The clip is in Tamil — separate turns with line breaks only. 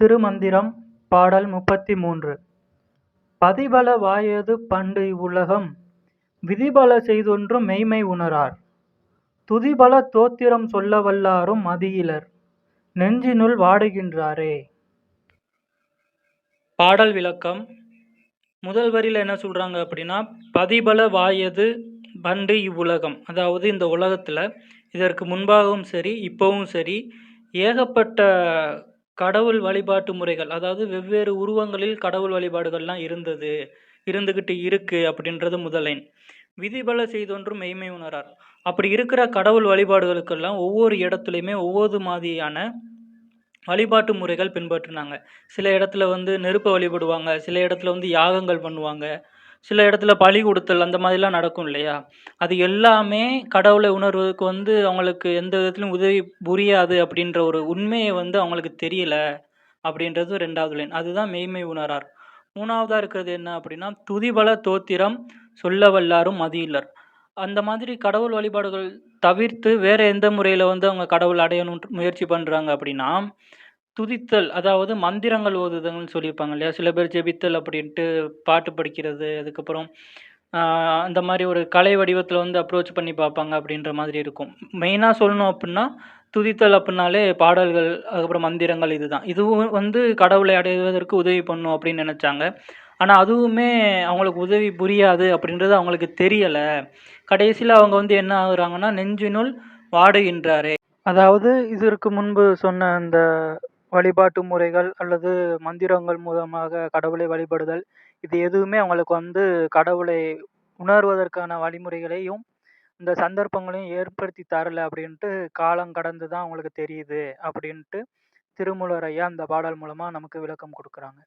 திருமந்திரம் பாடல் முப்பத்தி மூன்று பதிபல வாயது பண்டு இவ்வுலகம் விதிபல செய்தொன்றும் மெய்மை உணரார். துதிபல தோத்திரம் சொல்ல வல்லாரும் மதியிலர் நெஞ்சினுள் வாடுகின்றாரே. பாடல் விளக்கம். முதல் வரியில் என்ன சொல்கிறாங்க அப்படின்னா பதிபல வாயது பண்டு இவ்வுலகம். அதாவது இந்த உலகத்தில் இதற்கு முன்பாகவும் சரி இப்போவும் சரி ஏகப்பட்ட கடவுள் வழிபாட்டு முறைகள் அதாவது வெவ்வேறு உருவங்களில் கடவுள் வழிபாடுகள்லாம் இருந்தது இருந்துக்கிட்டு இருக்கு அப்படின்றது முதலின். விதிபல செய்தொன்றும் மெய்மை உணரார். அப்படி இருக்கிற கடவுள் வழிபாடுகளுக்கெல்லாம் ஒவ்வொரு இடத்துலையுமே ஒவ்வொரு மாதிரியான வழிபாட்டு முறைகள் பின்பற்றினாங்க. சில இடத்துல வந்து நெருப்பை வழிபடுவாங்க சில இடத்துல வந்து யாகங்கள் பண்ணுவாங்க. சில இடத்துல பலி கொடுத்தல் அந்த மாதிரிலாம் நடக்கும் இல்லையா? அது எல்லாமே கடவுளை உணர்வதற்கு வந்து அவங்களுக்கு எந்த விதத்துலையும் உதவி புரியாது அப்படின்ற ஒரு உண்மையை வந்து அவங்களுக்கு தெரியல அப்படின்றது ரெண்டாவது லைன். அதுதான் மெய்மை உணரார். மூணாவதாக இருக்கிறது என்ன அப்படின்னா துதிபல தோத்திரம் சொல்ல வல்லாரும் மதியிலர் அந்த மாதிரி கடவுள் வழிபாடுகள் தவிர்த்து வேற எந்த முறையில் வந்து அவங்க கடவுள் அடையணும் முயற்சி பண்ணுறாங்க அப்படின்னா துதித்தல் அதாவது மந்திரங்கள் ஓதுதல்னு சொல்லியிருப்பாங்க இல்லையா? சில பேர் ஜெபித்தல் அப்படின்ட்டு பாட்டு படிக்கிறது அதுக்கப்புறம் ஆஹ் அந்த மாதிரி ஒரு கலை வடிவத்தில் வந்து அப்ரோச் பண்ணி பார்ப்பாங்க அப்படின்ற மாதிரி இருக்கும். மெயினாக சொல்லணும் அப்படின்னா துதித்தல் அப்படின்னாலே பாடல்கள் அதுக்கப்புறம் மந்திரங்கள் இதுதான். இதுவும் வந்து கடவுளை அடைவதற்கு உதவி பண்ணும் அப்படின்னு நினச்சாங்க. ஆனால் அதுவுமே அவங்களுக்கு உதவி புரியாது அப்படின்றது அவங்களுக்கு தெரியலை. கடைசியில் அவங்க வந்து என்ன ஆகுறாங்கன்னா நெஞ்சினுள் வாடுகின்றாரே. அதாவது இதற்கு முன்பு சொன்ன அந்த வழிபாட்டு முறைகள் அல்லது மந்திரங்கள் மூலமாக கடவுளை வழிபடுதல் இது எதுவுமே அவங்களுக்கு வந்து கடவுளை உணர்வதற்கான வழிமுறைகளையும் இந்த சந்தர்ப்பங்களையும் ஏற்படுத்தி தரல அப்படின்ட்டு காலம் கடந்து தான் அவங்களுக்கு தெரியுது அப்படின்ட்டு திருமூலர் ஐயா அந்த பாடல் மூலமாக நமக்கு விளக்கம் கொடுக்குறாங்க.